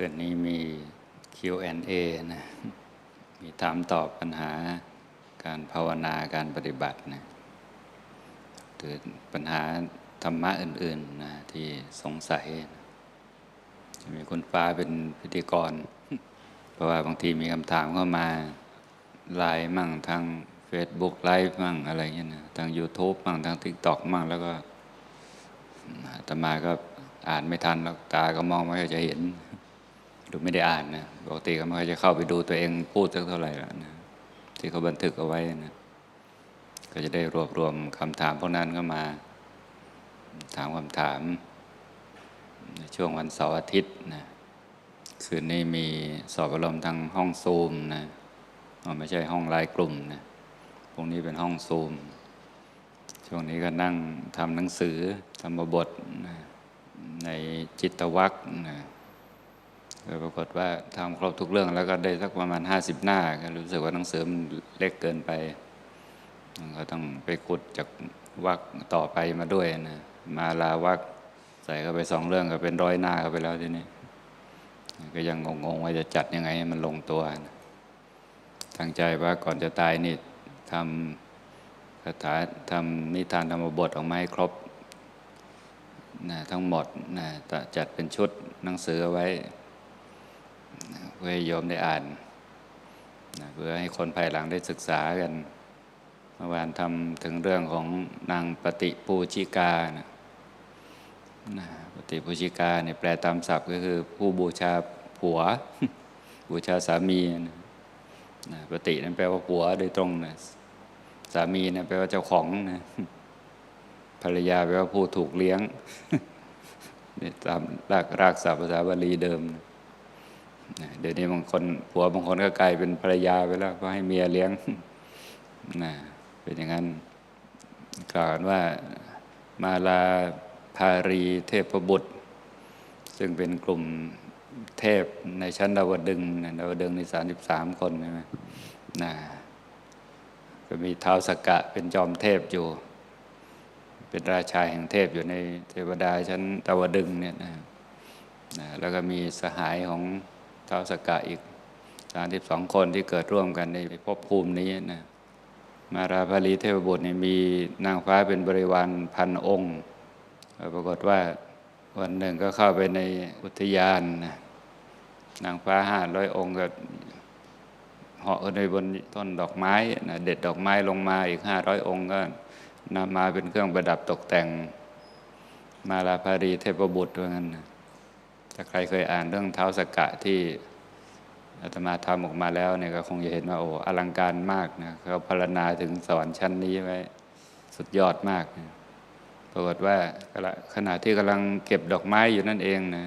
คืนนี้มี Q&A นะ มีถามตอบปัญหาการภาวนาการปฏิบัตินะหรือปัญหาธรรมะอื่นๆนะที่สงสัยนะจะมีคุณฟ้าเป็นพิธีกร เพราะว่าบางทีมีคำถามเข้ามาไลน์มั่งทาง Facebook ไลฟ์มั่งอะไรเงี้ยนะทาง YouTube มั่งทาง TikTok มั่งแล้วก็ตมาก็อ่านไม่ทันแล้วตาก็มองไม่ค่อยจะเห็น ดูไม่ได้อ่านนะปกติก็ไม่ค่อยจะเข้าไปดูตัวเองพูดสักเท่าไหร่แล้วนะที่เขาบันทึกเอาไว้นะก็จะได้รวบรวมคำถามพวกนั้นเข้ามา ถามคำถาม ในช่วงวันเสาร์อาทิตย์นะคืนนี้มีสอบอารมณ์ทางห้องซูมนะไม่ใช่ห้องไลน์กลุ่มนะพรุ่งนี้เป็นห้องซูม ช่วงนี้ก็นั่งทำหนังสือธรรมบทนะในจิตวักนะ ปรากฏว่าทำครบทุกเรื่องแล้วก็ได้สักประมาณ 50 หน้าก็รู้สึกว่าหนังสือมันเล็กเกินไป ก็ต้องไปขุดจากวักต่อไปมาด้วยนะมาลาวักใส่เข้าไปสองเรื่องก็เป็นร้อยหน้าเข้าไปแล้วทีนี้ก็ยังงงๆว่าจะจัดยังไงให้มันลงตัวนะตั้งใจว่าก่อนจะตายนี่ทำคาถาทำนิทานธรรมบทออกมาให้ครบนะทั้งหมดนะจัดเป็นชุดหนังสือเอาไว้ เพื่อให้โยมได้อ่านนะเพื่อให้คนภายหลังได้ศึกษากันเมื่อวานทำถึงเรื่องของนางปฏิปูชิกานะนะปฏิปูชิกาเนี่ยแปลตามศัพท์ก็คือผู้บูชาผัว บูชาสามีนะนะปฏินั้นแปลว่าผัวโดยตรงนะสามีนะแปลว่าเจ้าของนะภรรยาแปลว่าผู้ถูกเลี้ยงนี่ตามรากรากศัพท์ภาษาบาลีเดิมนะ เดี๋ยวนี้บางคนผัวบางคนก็กลายเป็นภรรยาไปแล้วก็ให้เมียเลี้ยงนะเป็นอย่างนั้นกล่าวว่ามาลาภารีเทพบุตร ซึ่งเป็นกลุ่มเทพในชั้นดาวดึงดาวดึงในสามสิบสามคนใช่ไหมนะก็มีเท้าวสกกะเป็นจอมเทพอยู่ เป็นราชาแห่งเทพอยู่ในเทวดาชั้นดาวดึงเนี่ยนะนะแล้วก็มีสหายของ เท้าวสกกะอีกสามสิบสองคนที่เกิดร่วมกันในภพภูมินี้นะมาราภารีเทพบุตรเนี่ยมีนางฟ้าเป็นบริวารพันองค์ปรากฏว่าวันหนึ่งก็เข้าไปในอุทยานนะนางฟ้าห้าร้อยองค์ก็เหาะในบนต้นดอกไม้นะเด็ดดอกไม้ลงมาอีกห้าร้อยองค์ก็นำมาเป็นเครื่องประดับตกแต่งมาราภารีเทพบุตรด้วยกันนะ ถ้าใครเคยอ่านเรื่องเท้าสกกะที่อาตมาทำออกมาแล้วเนี่ยก็คงจะเห็นว่าโอ้อลังการมากนะเขาพรรณนาถึงสวรรค์ชั้นนี้ไว้สุดยอดมากนะปรากฏว่าขณะที่กำลังเก็บดอกไม้อยู่นั่นเองนะ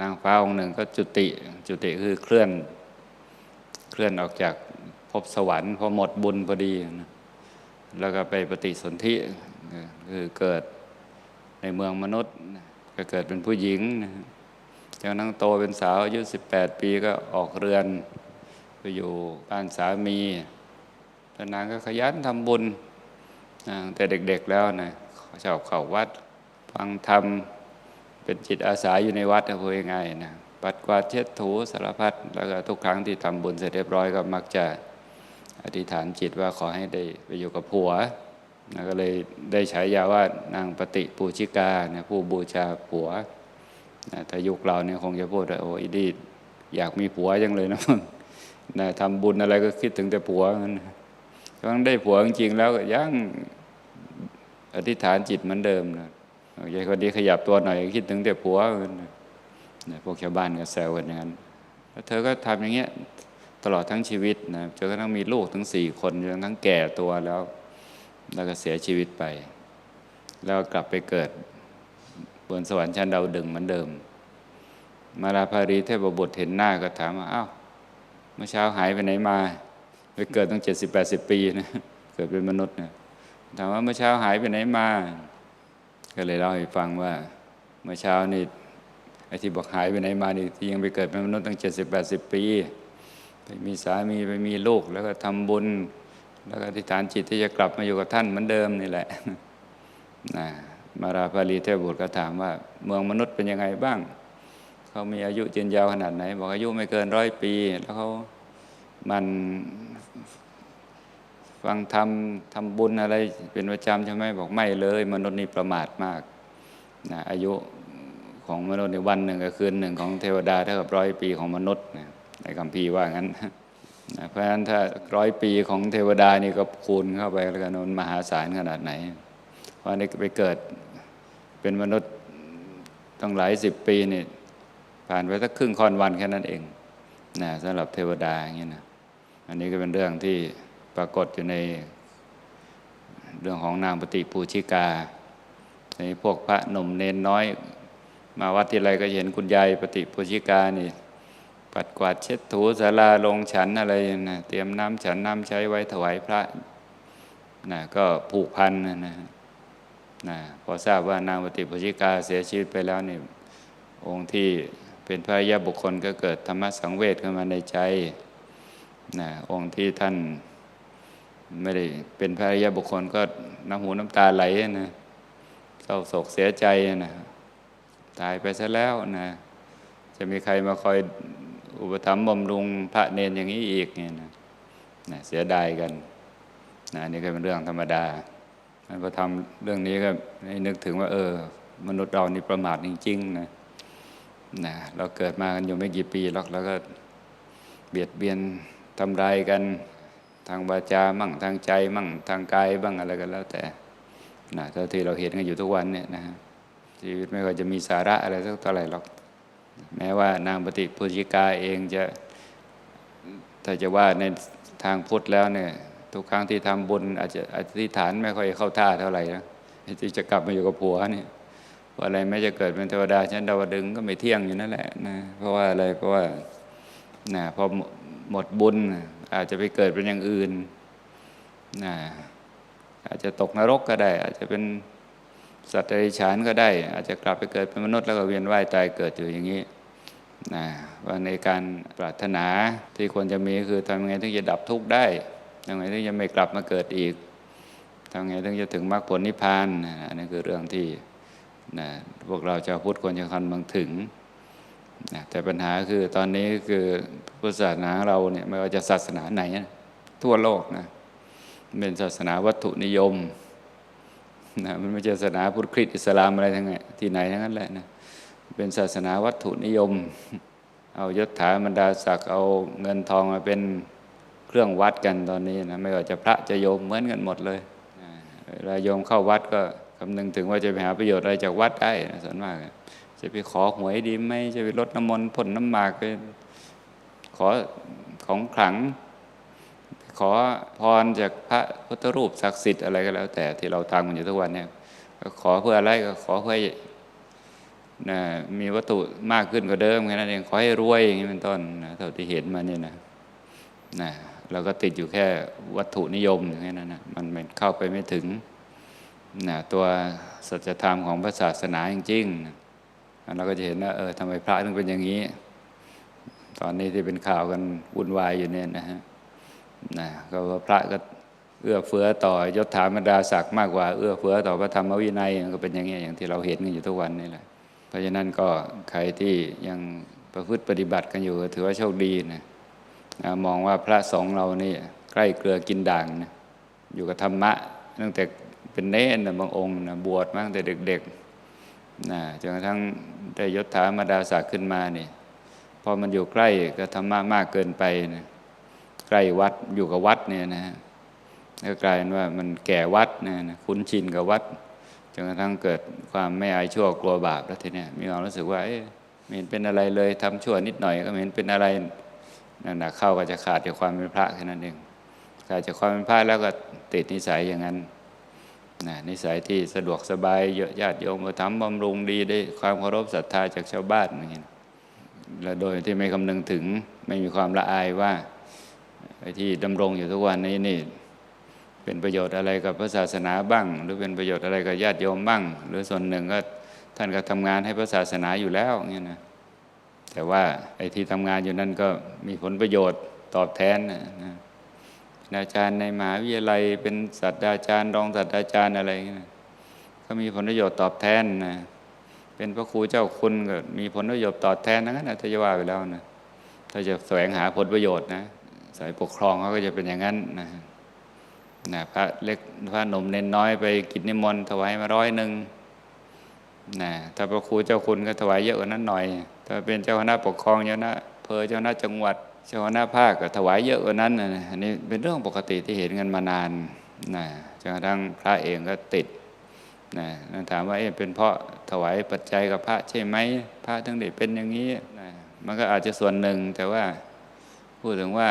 นางฟ้าองค์หนึ่งก็จุติจุติคือเคลื่อน เคลื่อนออกจากภพสวรรค์พอหมดบุญพอดีนะแล้วก็ไปปฏิสนธิคือเกิดในเมืองมนุษย์ ก็เกิดเป็นผู้หญิงนะ จนทั้งโตเป็นสาวอายุ 18 ปีก็ออกเรือนไปอยู่บ้านสามีแต่นางก็ขยันทำบุญแต่เด็กๆแล้วนะชอบเข้าวัดฟังธรรมเป็นจิตอาสาอยู่ในวัดพูดง่ายๆนะปัดกวาดเช็ดถูสารพัดแล้วก็ทุกครั้งที่ทำบุญเสร็จเรียบร้อยก็มักจะอธิษฐานจิตว่าขอให้ได้ไปอยู่กับผัวนะก็เลยได้ฉายาว่านางปฏิปูชิกานะผู้บูชาผัว ถ้ายุคเราเนี่ยคงจะพูดว่าโอ้อีดีอยากมีผัวจังเลยนะนะทำบุญอะไรก็คิดถึงแต่ผัวนั้นครั้งได้ผัวจริงๆแล้วยังอธิษฐานจิตเหมือนเดิมนะยายคนนี้ขยับตัวหน่อยคิดถึงแต่ผัวนะพวกชาวบ้านก็แซวกันอย่างนั้นแล้วเธอก็ทำอย่างเงี้ยตลอดทั้งชีวิตนะจนกระทั่งมีลูกถึงสี่คนจนทั้งแก่ตัวแล้ว แล้วก็เสียชีวิตไป แล้วกลับไปเกิด บนสวรรค์ชั้นดาวดึงเหมือนเดิม มาราภารีเทพบุตรเห็นหน้าก็ถามว่าอ้าวเมื่อเช้าหายไปไหนมาไปเกิดตั้งเจ็ดสิบแปดสิบปีนะเกิดเป็นมนุษย์นะถามว่าเมื่อเช้าหายไปไหนมา ก็เลยเล่าให้ฟังว่า เมื่อเช้านี่ไอ้ที่บอกหายไปไหนมานี่ที่ยังไปเกิดเป็นมนุษย์ตั้งเจ็ดสิบแปดสิบปีไปมีสามีไปมีลูกแล้วก็ทำบุญ แล้วก็อธิษฐานจิตที่จะกลับมาอยู่กับท่านเหมือนเดิมนี่แหละนะ มาราภารีเทพบุตรก็ถามว่า เมืองมนุษย์เป็นยังไงบ้าง เขามีอายุยืนยาวขนาดไหน บอกอายุไม่เกินร้อยปี แล้วเขามันฟังธรรมทำบุญอะไรเป็นประจำใช่ไหมบอกไม่เลย มนุษย์นี่ประมาทมากนะอายุของมนุษย์ในวันหนึ่งกับคืนหนึ่งของเทวดาเท่ากับร้อยปีของมนุษย์นะในคำพีว่างั้นนะเพราะฉะนั้นถ้าร้อยปีของเทวดานี่ก็คูณเข้าไปแล้วกันมันมหาศาลขนาดไหน เพราะนี่ไปเกิดเป็นมนุษย์ต้องหลายสิบปีนี่ผ่านไปสักครึ่งค่อนวันแค่นั้นเองนะสำหรับเทวดาอย่างนี้นะอันนี้ก็เป็นเรื่องที่ปรากฏอยู่ในเรื่องของนางปฏิปูชิกา ในพวกพระหนุ่มเนนน้อย มาวัดที่ไรก็เห็นคุณยายปฏิปูชิกานี่ ปัดกวาดเช็ดถูสาราลงฉันอะไรนะเตรียมน้ำฉันน้ำใช้ไว้ถวายพระนะก็ผูกพันนะนะ นะพอทราบว่านางปฏิปชิกาเสียชีวิตไปแล้วนี่องค์ที่เป็นพระยาบุคคลก็เกิดธรรมสังเวชขึ้นมาในใจนะองค์ที่ท่านไม่ได้เป็นพระยาบุคคลก็น้ำหูน้ำตาไหลนะเศร้าโศกเสียใจนะตายไปซะแล้วนะจะมีใครมาคอยอุปถัมภ์บำรุงพระเนนอย่างนี้อีกเนี่ยนะนะเสียดายกันนะนี่ก็เป็นเรื่องธรรมดา พอทำเรื่องนี้ก็ให้นึกถึงว่า เออ มนุษย์เรานี่ประมาทจริงๆนะนะเราเกิดมากันอยู่ไม่กี่ปีหรอกแล้วก็เบียดเบียนทำลายกันทางวาจามั่งทางใจ มั่งทางกายบ้างอะไรกันแล้ว แต่นะเท่าที่เราเห็นกันอยู่ทุกวันเนี่ยนะฮะชีวิตไม่ค่อยจะมีสาระอะไรสักเท่าไหร่หรอก แม้ว่านางปฏิปุจิกาเองจะถ้าจะว่าในทางพุทธแล้วเนี่ย ทุกครั้งที่ทำบุญอาจจะอธิษฐานไม่ค่อยเข้าท่าเท่าไหร่นะที่จะกลับมาอยู่กับผัวนี่เพราะอะไรไม่จะเกิดเป็นเทวดาชั้นดาวดึงก็ไม่เที่ยงอยู่นั่นแหละนะเพราะว่าอะไรเพราะว่านะพอหมดบุญอาจจะไปเกิดเป็นอย่างอื่นนะอาจจะตกนรกก็ได้ อาจจะเป็นสัตว์เดรัจฉานก็ได้ อาจจะกลับไปเกิดเป็นมนุษย์แล้วก็เวียนว่ายตายเกิดอยู่อย่างนี้นะว่าในการปรารถนาที่ควรจะมีคือทำยังไงถึงจะดับทุกข์ได้ ทำไงถึงจะไม่กลับมาเกิดอีกทำไงถึงจะถึงมรรคผลนิพพานนะอันนี้คือเรื่องที่นะพวกเราชาวพุทธควรจะคำนึงถึงนะแต่ปัญหาคือตอนนี้คือพุทธศาสนาเราเนี่ยไม่ว่าจะศาสนาไหนนะทั่วโลกนะเป็นศาสนาวัตถุนิยมนะมันไม่ใช่ศาสนาพุทธคริสต์อิสลามอะไรทั้งนั้นที่ไหนทั้งนั้นแหละนะเป็นศาสนาวัตถุนิยม เอายศถาบรรดาศักดิ์เอาเงินทองมาเป็น เครื่องวัดกันตอนนี้นะไม่ว่าจะพระจะโยมเหมือนกันหมดเลยเวลาโยมเข้าวัดก็คำนึงถึงว่าจะไปหาประโยชน์อะไรจากวัดได้นะส่วนมากจะไปขอหวยดีไหมจะไปลดน้ำมนต์พ่นน้ำหมากไปขอของขลัง ขอพรจากพระพุทธรูปศักดิ์สิทธิ์อะไรก็แล้ว แต่ที่เราทำกันอยู่ทุกวันเนี่ยขอเพื่ออะไรก็ขอเพื่อนะมีวัตถุมากขึ้นกว่าเดิมแค่นั้นเองขอให้รวยอย่างนี้เป็นต้นนะเท่าที่เห็นมาเนี่ยนะนะ เราก็ติดอยู่แค่วัตถุนิยมอย่างนี้นนะมันเข้าไปไม่ถึงนะตัวสัจธรรมของพระศาสนาจริงๆเราก็จะเห็นว่าเออทำไมพระถึงเป็นอย่างนี้ ตอนนี้ที่เป็นข่าวกันวุ่นวายอยู่เนี่ยนะฮะนะก็ว่าพระก็เอื้อเฟื้อต่อยศถาบรรดาศักดิ์มากกว่าเอื้อเฟื้อต่อพระธรรมวินัยก็เป็นอย่างนี้อย่างที่เราเห็นกันอยู่ทุกวันนี่แหละเพราะฉะนั้นก็ใครที่ยังประพฤติปฏิบัติกันอยู่ถือว่าโชคดีนะ นะมองว่าพระสงฆ์เรานี่ใกล้เกลือกินด่างนะอยู่กับธรรมะตั้งแต่เป็นเน้นนะบางองค์นะบวชมาตั้งแต่เด็กๆนะจนกระทั่งได้ยศถาบรรดาศักดิ์ขึ้นมาเนี่ยพอมันอยู่ใกล้กับธรรมะมากเกินไปนะใกล้วัดอยู่กับวัดเนี่ยนะก็กลายเป็นว่ามันแก่วัดนะคุ้นชินกับวัดจนกระทั่งเกิดความไม่อายชั่วกลัวบาปแล้วทีเนี้ยมีความรู้สึกว่าเอ๊ะไม่เห็นเป็นอะไรเลยทำชั่วนิดหน่อยก็ไม่เห็นเป็นอะไร นั่นนะเข้าก็จะขาดจากความเป็นพระแค่นั้นเองขาดจากความเป็นพระแล้วก็ติดนิสัยอย่างนั้นนะนิสัยที่สะดวกสบายเยอะญาติโยมมาทำบำรุงดีได้ความเคารพศรัทธาจากชาวบ้านอย่างเงี้ยและโดยที่ไม่คำนึงถึงไม่มีความละอายว่าไอ้ที่ดำรงอยู่ทุกวันนี้นี่เป็นประโยชน์อะไรกับพระศาสนาบ้าง หรือเป็นประโยชน์อะไรกับญาติโยมบ้าง หรือส่วนหนึ่งก็ท่านก็ทำงานให้พระศาสนาอยู่แล้วเงี้ยนะ แต่ว่าไอ้ที่ทำงานอยู่นั่นก็มีผลประโยชน์ตอบแทนนะนะอาจารย์ในมหาวิทยาลัยเป็นศาสตราจารย์รองศาสตราจารย์อะไรเงี้ยก็มีผลประโยชน์ตอบแทนนะเป็นพระครูเจ้าคุณก็มีผลประโยชน์ตอบแทนนั้นนะถ้าจะว่าไปแล้วนะถ้าจะแสวงหาผลประโยชน์นะสายปกครองเขาก็จะเป็นอย่างนั้นนะนะพระเล็กพระหนุ่มเน้นน้อยไปกิจนิมนต์ถวายมาร้อยหนึ่ง นะถ้าพระครูเจ้าคุณก็ถวายเยอะกว่านั้นหน่อย ถ้าเป็นเจ้าคณะปกครองเจ้าคณะอำเพอเจ้าคณะจังหวัด เจ้าคณะภาคก็ถวายเยอะกว่านั้นอันนี้เป็นเรื่องปกติที่เห็นกันมานานนะจนกระทั่งพระเองก็ติดนะนั่นถามว่าเอ๊ะเป็นเพราะถวายปัจจัยกับพระใช่ไหมพระทั้งเด็กเป็นอย่างนี้นะมันก็อาจจะส่วนหนึ่งแต่ว่าพูดถึงว่า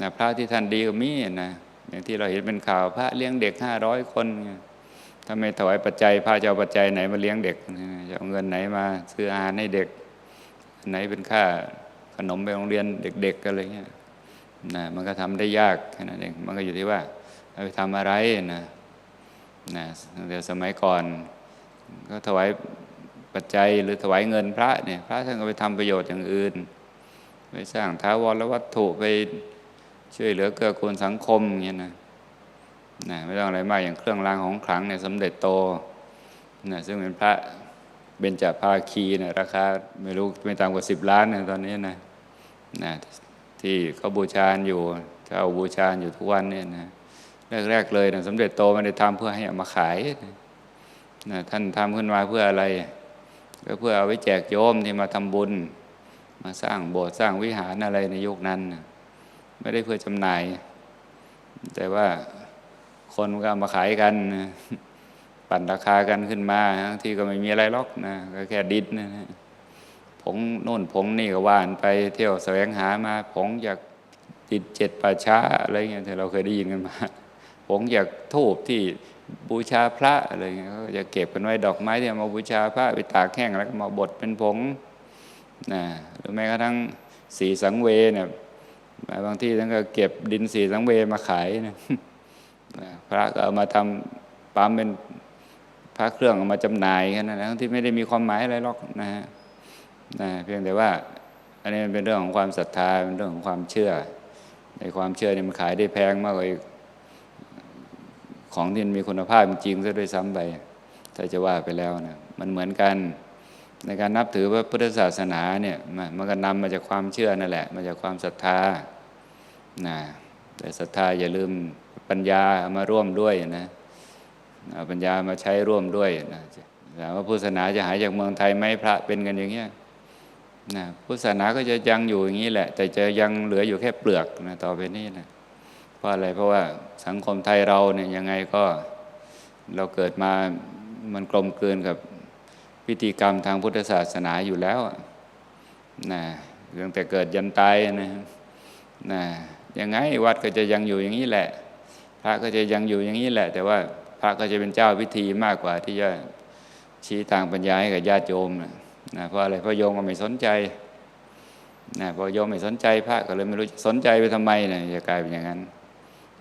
นะพระที่ท่านดีก็มีนะอย่างที่เราเห็นเป็นข่าวพระเลี้ยงเด็กห้าร้อยคนเนี่ย ถ้าไม่ถวายปัจจัยพระจะเอาปัจจัยไหนมาเลี้ยงเด็กจะเอาเงินไหนมาซื้ออาหารให้เด็ก ไหนเป็นค่าขนมไปโรงเรียนเด็กๆกันอะไรเงี้ยนะมันก็ทำได้ยากแค่นั้นเองมันก็อยู่ที่ว่าเอาไปทำอะไรนะนะตั้งแต่สมัยก่อน ก็ถวายปัจจัยหรือถวายเงินพระเนี่ย พระท่านก็ไปทำประโยชน์อย่างอื่น ไปสร้างท้าวรวัตถุไปช่วยเหลือเกื้อกูลสังคมเงี้ยนะ นะไม่ต้องอะไรมากอย่างเครื่องรางของขลังเนี่ยสำเร็จโตนะซึ่งเป็นพระเบญจภาคีนี่ยราคาไม่รู้ไม่ต่ำกว่าสิบล้านเนี่ยตอนนี้นะนะที่เขาบูชาอยู่ถ้าเอาบูชาอยู่ทุกวันเนี่ยนะแรกๆเลยนะสมเด็จโตไม่ได้ทำเพื่อให้เอามาขายนะนะท่านทำขึ้นมาเพื่ออะไร ก็เพื่อเอาไว้แจกโยมที่มาทำบุญ มาสร้างโบสถ์สร้างวิหารอะไรในยุคนั้นนะไม่ได้เพื่อจำหน่าย แต่ว่า คนก็ามาขายกันปั่นราคากันขึ้นมาที่ก็ไม่มีอะไรหรอกนะก็แค่ดินนะผงโน่นผงนี่ก็ว่านไปเที่ยวแสวงหามาผงจากติดเจ็ดป่าช้าอะไรเงี้ยที่เราเคยได้ยินกันมาผงจากทูบที่บูชาพระอะไรเงี้ยก็จะเก็บกันไว้ดอกไม้ที่มาบูชาพระไปตากแห้งแล้วก็มาบดเป็นผงนะหรือแม้กระทั่งสีสังเวเนี่ยบางที่ท่านก็เก็บดินสีสังเวมาขายนะ พระก็เอามาทำปั๊มเป็นพระเครื่องเอามาจำหน่ายแค่นั้นนะที่ไม่ได้มีความหมายอะไรหรอกนะฮะนะเพียงแต่ว่า อันนี้มันเป็นเรื่องของความศรัทธาเป็นเรื่องของความเชื่อ ในความเชื่อนี่มันขายได้แพงมากกว่าของที่มีคุณภาพจริงซะด้วยซ้ำไปถ้าจะว่าไปแล้วนะมันเหมือนกันในการนับถือว่าพุทธศาสนาเนี่ยมันก็นำมาจากความเชื่อนั่นแหละ มาจากความศรัทธานะแต่ศรัทธาอย่าลืม ปัญญามาร่วมด้วยนะเอาปัญญามาใช้ร่วมด้วยนะถามว่าพุทธศาสนาจะหายจากเมืองไทยไหมพระเป็นกันอย่างเงี้ยนะพุทธศาสนาก็จะยังอยู่อย่างนี้แหละ แต่จะยังเหลืออยู่แค่เปลือกนะต่อไปนี้นะเพราะอะไรเพราะว่าสังคมไทยเราเนี่ยยังไงก็เราเกิดมามันกลมกลืนกับพิธีกรรมทางพุทธศาสนาอยู่แล้วนะตั้งแต่เกิดยันตายนะนะยังไงวัดก็จะยังอยู่อย่างนี้แหละ พระก็จะยังอยู่อย่างนี้แหละ แต่ว่าพระก็จะเป็นเจ้าพิธีมากกว่าที่จะชี้ทางปัญญาให้กับญาติโยมนะเพราะอะไรเพราะโยมก็ไม่สนใจนะพอโยมไม่สนใจพระก็เลยไม่รู้สนใจไปทำไมนะจะกลายเป็นอย่างนั้น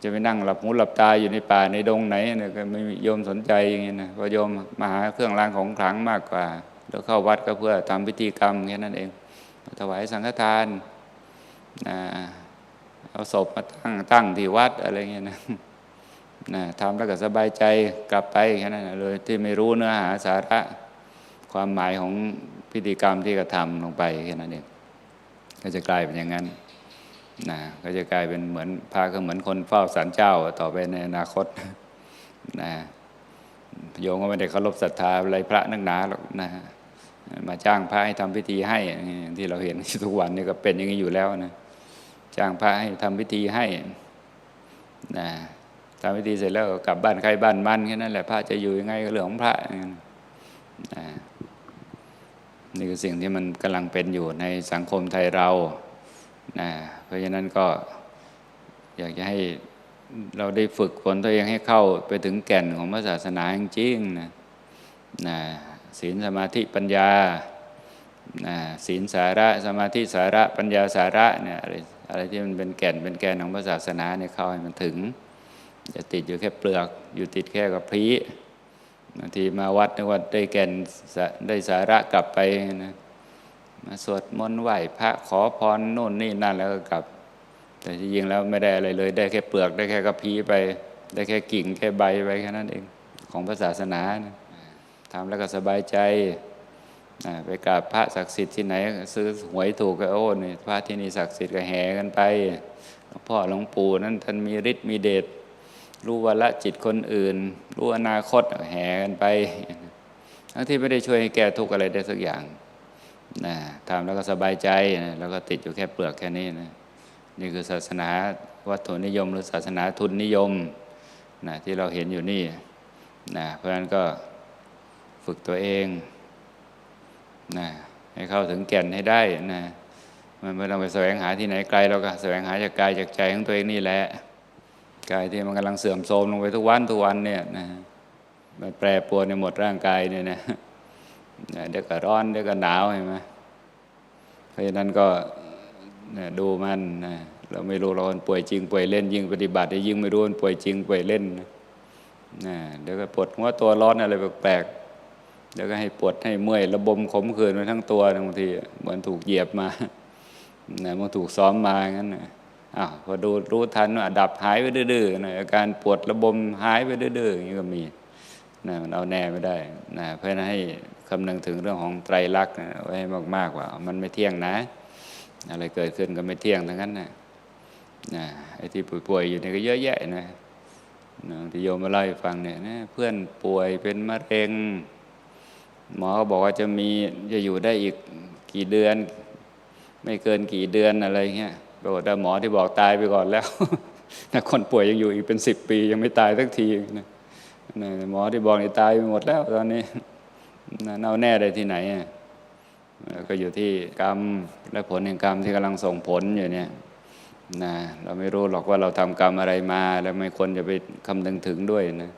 จะไปนั่งหลับหูหลับตาอยู่ในป่าในดงไหนเนี่ยก็ไม่โยมสนใจอย่างนี้นะพอโยมมาหาเครื่องรางของขลังมากกว่า แล้วเข้าวัดก็เพื่อทำพิธีกรรมแค่นั้นเอง ถวายสังฆทานนะเอาศพมาตั้งตั้งที่วัดอะไรเงี้ยนะ นะทำแล้วก็สบายใจกลับไปแค่นั้นเลยที่ไม่รู้เนื้อหาสาระความหมายของพิธีกรรมที่กระทำลงไปแค่นั้นเองก็จะกลายเป็นอย่างนั้นนะก็จะกลายเป็นเหมือนพาก็เหมือนคนเฝ้าศาลเจ้าต่อไปในอนาคตนะโยมก็ไม่ได้เคารพศรัทธาอะไรพระนักหนาหรอกนะมาจ้างพระให้ทำพิธีให้ที่เราเห็นทุกวันนี้ก็เป็นอย่างนี้อยู่แล้วนะจ้างพระให้ทำพิธีให้นะ ทำพิธีเสร็จแล้วกลับบ้านใครบ้านมันแค่นั้นแหละพระจะอยู่ยังไงก็เรื่องของพระนะนี่คือสิ่งที่มันกำลังเป็นอยู่ในสังคมไทยเรานะเพราะฉะนั้นก็อยากจะให้เราได้ฝึกฝนตัวเองให้เข้าไปถึงแก่นของพระศาสนาจริงๆนะนะศีลสมาธิปัญญานะศีลสาระสมาธิสาระปัญญาสาระเนี่ยอะไรอะไรที่มันเป็นแก่นเป็นแก่นของพระศาสนาเนี่ยเข้าให้มันถึง จะติดอยู่แค่เปลือก อยู่ติดแค่กับพีบางทีมาวัดนึกว่าได้แก่นได้สาระกลับไปนะมาสวดมนต์ไหว้พระขอพรโน่นนี่นั่นแล้วก็กลับ แต่ที่จริงแล้วไม่ได้อะไรเลย ได้แค่เปลือกได้แค่กระพี้ไป ได้แค่กิ่งแค่ใบไปแค่นั้นเองของพระศาสนานะทำแล้วก็สบายใจไปกราบพระศักดิ์สิทธิ์ที่ไหน ซื้อหวยถูกก็โอ้นี่พระที่นี่ศักดิ์สิทธิ์ก็แห่กันไปหลวงพ่อหลวงปู่นั้นท่านมีฤทธิ์มีเดช รู้วาละจิตคนอื่น รู้อนาคตแห่กันไป ทั้งที่ไม่ได้ช่วยให้แก้ทุกข์อะไรได้สักอย่างนะทำแล้วก็สบายใจนะแล้วก็ติดอยู่แค่เปลือกแค่นี้นะนี่คือศาสนาวัตถุนิยม หรือศาสนาทุนนิยมนะที่เราเห็นอยู่นี่นะเพราะฉะนั้นก็ฝึกตัวเองนะให้เข้าถึงแก่นให้ได้นะมันไม่ต้องไปแสวงหาที่ไหนไกลเราก็แสวงหาจากกายจากใจของตัวเองนี่แหละ กายที่มันกำลังเสื่อมโทรมลงไปทุกวันทุกวันเนี่ยนะมันแปรปรวนในหมดร่างกายเนี่ยนะเดี๋ยวก็ร้อนเดี๋ยวก็หนาวเห็นไหมเพราะฉะนั้นก็ดูมันนะเราไม่รู้เราคนป่วยจริงป่วยเล่นยิ่งปฏิบัติยิ่งไม่รู้มันป่วยจริงป่วยเล่นนะเดี๋ยวก็ปวดหัวตัวร้อนอะไรแปลกๆเดี๋ยวก็ให้ปวดให้เมื่อยระบมขมขื่นไปทั้งตัวบางทีเหมือนถูกเหยียบมานะมันถูกซ้อมมางั้นนะ อ้าวพอดูรู้ทันว่าดับหายไปดื้อๆนะอาการปวดระบมหายไปดื้อๆอย่างนี้ก็มีนะมันเอาแน่ไม่ได้นะเพราะฉะให้คำนึงถึงเรื่องของไตรลักษณ์ไว้ให้มากๆว่า มันไม่เที่ยงนะ อะไรเกิดขึ้นก็ไม่เที่ยงทั้งนั้นนะนะไอ้ที่ป่วยๆอยู่นี่ก็เยอะแยะนะนะที่โยมมาเล่าให้ฟังเนี่ยนะเพื่อนป่วยเป็นมะเร็ง หมอก็บอกว่าจะมีจะอยู่ได้อีกกี่เดือน ไม่เกินกี่เดือนอะไรเงี้ย ปรากฏว่าหมอที่บอกตายไปก่อนแล้วแต่คนป่วยยังอยู่อีกเป็นสิบปี ยังไม่ตายสักทีนะนะหมอที่บอกนี่ตายไปหมดแล้วตอนนี้นะเอาแน่ได้ที่ไหนก็อยู่ที่กรรมและผลแห่งกรรมที่กำลังส่งผลอยู่เนี่ยนะเราไม่รู้หรอกว่าเราทำกรรมอะไรมา แล้วไม่ควรจะไปคำนึงถึงด้วยนะ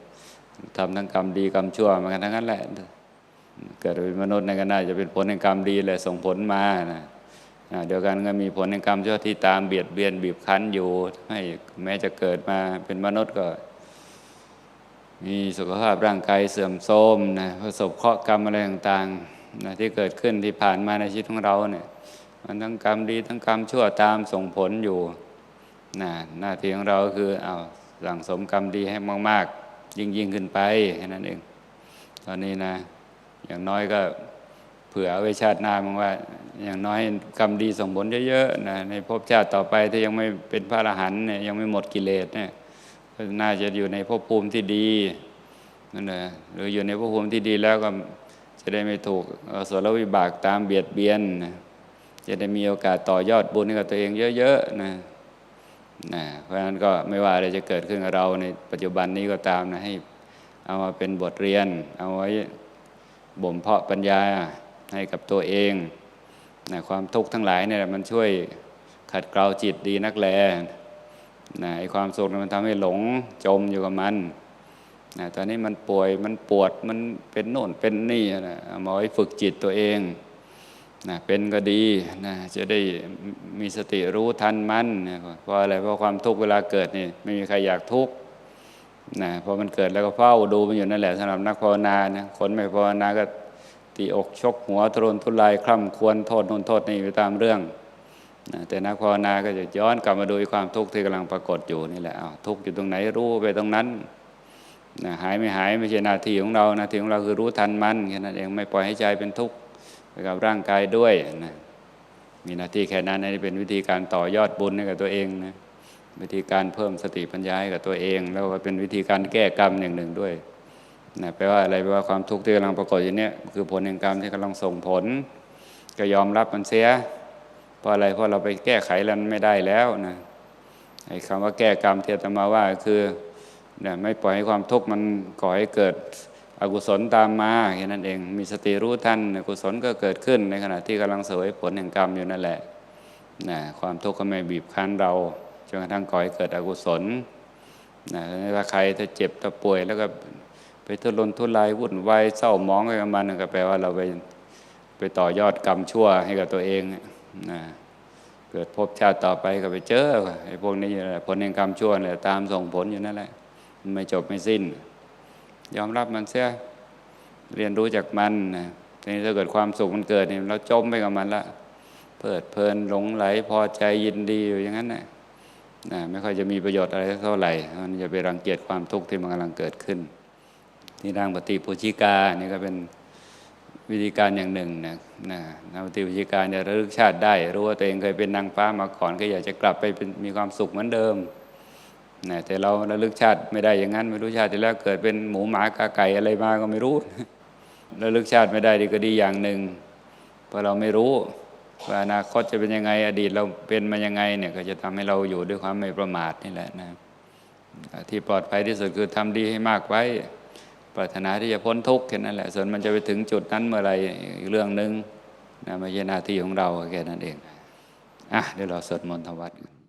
ทำทั้งกรรมดีกรรมชั่วมากันทั้งนั้นแหละ เกิดเป็นมนุษย์ในก็น่าจะเป็นผลแห่งกรรมดีเลยส่งผลมานะ เดียวกันก็มีผลแห่งกรรมชั่วที่ตามเบียดเบียนบีบคั้นอยู่ ให้แม้จะเกิดมาเป็นมนุษย์ก็ มีสุขภาพร่างกายเสื่อมโทรมนะประสบเคราะห์กรรมอะไรต่างๆนะที่เกิดขึ้นที่ผ่านมาในชีวิตของเราเนี่ยมันทั้งกรรมดีทั้งกรรมชั่วตามส่งผลอยู่นะหน้าที่ของเราก็คือเอาสั่งสมกรรมดีให้มากๆ ยิ่งยิ่งขึ้นไปแค่นั้นเอง ตอนนี้นะ อย่างน้อยก็เผื่อไว้ชาติหน้ามั้งว่า อย่างน้อยกรรมดีส่งผลเยอะๆนะในภพชาติต่อไปถ้ายังไม่เป็นพระอรหันต์เนี่ยยังไม่หมดกิเลสเนี่ยก็น่าจะอยู่ในภพภูมิที่ดีนั่นแหละหรืออยู่ในภพภูมิที่ดีแล้วก็จะได้ไม่ถูกอสรวิบากตามเบียดเบียนนะจะได้มีโอกาสต่อยอดบุญให้กับตัวเองเยอะๆนะนะเพราะฉะนั้นก็ไม่ว่าอะไรจะเกิดขึ้นกับเราในปัจจุบันนี้ก็ตามนะให้เอามาเป็นบทเรียน เอาไว้บ่มเพาะปัญญาให้กับตัวเอง นะความทุกข์ทั้งหลายเนี่ยมันช่วยขัดเกลาจิตดีนักแลนะไอ้ความสุขมันทำให้หลงจมอยู่กับมันนะตอนนี้มันป่วยมันปวดมันเป็นโน่นเป็นนี่นะเอามาไว้ฝึกจิตตัวเองนะเป็นก็ดีนะจะได้มีสติรู้ทันมันนะเพราะอะไรเพราะความทุกข์เวลาเกิดนี่ไม่มีใครอยากทุกข์นะพอมันเกิดแล้วก็เฝ้าดูมันอยู่นั่นแหละสำหรับนักภาวนานะคนไม่ภาวนาก็ ตีอกชกหัวทรนทุรายคล่ำควรโทษนนโทษนี่ไปตามเรื่องนะแต่นักภาวนาก็จะย้อนกลับมาดูความทุกข์ที่กำลังปรากฏอยู่นี่แหละทุกข์อยู่ตรงไหนรู้ไปตรงนั้นนะหายไม่หายไม่ใช่หน้าที่ของเราหน้าที่ของเราคือรู้ทันมันแค่นั้นเองไม่ปล่อยให้ใจเป็นทุกข์ไปกับร่างกายด้วยนะมีหน้าที่แค่นั้นนี่เป็นวิธีการต่อยอดบุญให้กับตัวเองนะวิธีการเพิ่มสติปัญญาให้กับตัวเอง แล้วก็เป็นวิธีการแก้กรรมอย่างหนึ่งด้วย นะแปลว่าอะไรแปลว่าความทุกข์ที่กำลังปรากฏอยู่เนี่ยคือผลแห่งกรรมที่กำลังส่งผล ก็ยอมรับมันเสียเพราะอะไรเพราะเราไปแก้ไขแล้วไม่ได้แล้วนะไอ้คำว่าแก้กรรมที่อาตมาว่าคือเนี่ยไม่ปล่อยให้ความทุกข์มันก่อให้เกิดอกุศลตามมาแค่นั้นเอง มีสติรู้ทันอกุศลก็เกิดขึ้นในขณะที่กำลังเสวยผลแห่งกรรมอยู่นั่นแหละนะความทุกข์ก็ไม่บีบคั้นเราจนกระทั่งก่อให้เกิดอกุศลนะถ้าใครถ้าเจ็บถ้าป่วยแล้วก็ ทุรนทุรายวุ่นวายเศร้าหมองอะไรกับมันก็แปลว่าเราไปไปต่อยอดกรรมชั่วให้กับตัวเองนะเกิดพบชาติต่อไปก็ไปเจอไอ้พวกนี้ผลแห่งกรรมชั่วเนี่ตามส่งผลอยู่นั่นแหละไม่จบไม่สิ้น ยอมรับมันเสียเรียนรู้จากมันนะทีนี้ถ้าเกิดความสุขมันเกิดเนี่ยเราจมไปกับมันละเพิดเพลินหลงไหลพอใจยินดีอยู่อย่างนั้นนะนะไม่ค่อยจะมีประโยชน์อะไรเท่าไหร่มันจะไปรังเกียจความทุกข์ที่มันกำลังเกิดขึ้น ที่ร่างปฏิปุชิกานี่ก็เป็นวิธีการอย่างหนึ่งนะนะนามติวิธีกาเนี่ยระลึกชาติได้ รู้ว่าตัวเองเคยเป็นนางฟ้ามาก่อนก็อยากจะกลับไปเป็นมีความสุขเหมือนเดิมนะแต่เราระลึกชาติไม่ได้อย่างนั้น ไม่รู้ชาติที่แล้วเกิดเป็นหมูหมากาไก่อะไรมาก็ไม่รู้ระลึกชาติไม่ได้ดีก็ดีอย่างหนึ่งเพราะเราไม่รู้ว่าอนาคตจะเป็นยังไง อดีตเราเป็นมายังไงเนี่ยก็จะทำให้เราอยู่ด้วยความไม่ประมาทนี่แหละนะที่ปลอดภัยที่สุดคือทำดีให้มากไว้ ปรารถนาที่จะพ้นทุกข์แค่นั้นแหละ ส่วนมันจะไปถึงจุดนั้นเมื่อไรอีกเรื่องหนึ่งนะไม่ใช่หน้าที่ของเราแค่นั้นเองอะเดี๋ยวเราสวดมนต์ทวัดกัน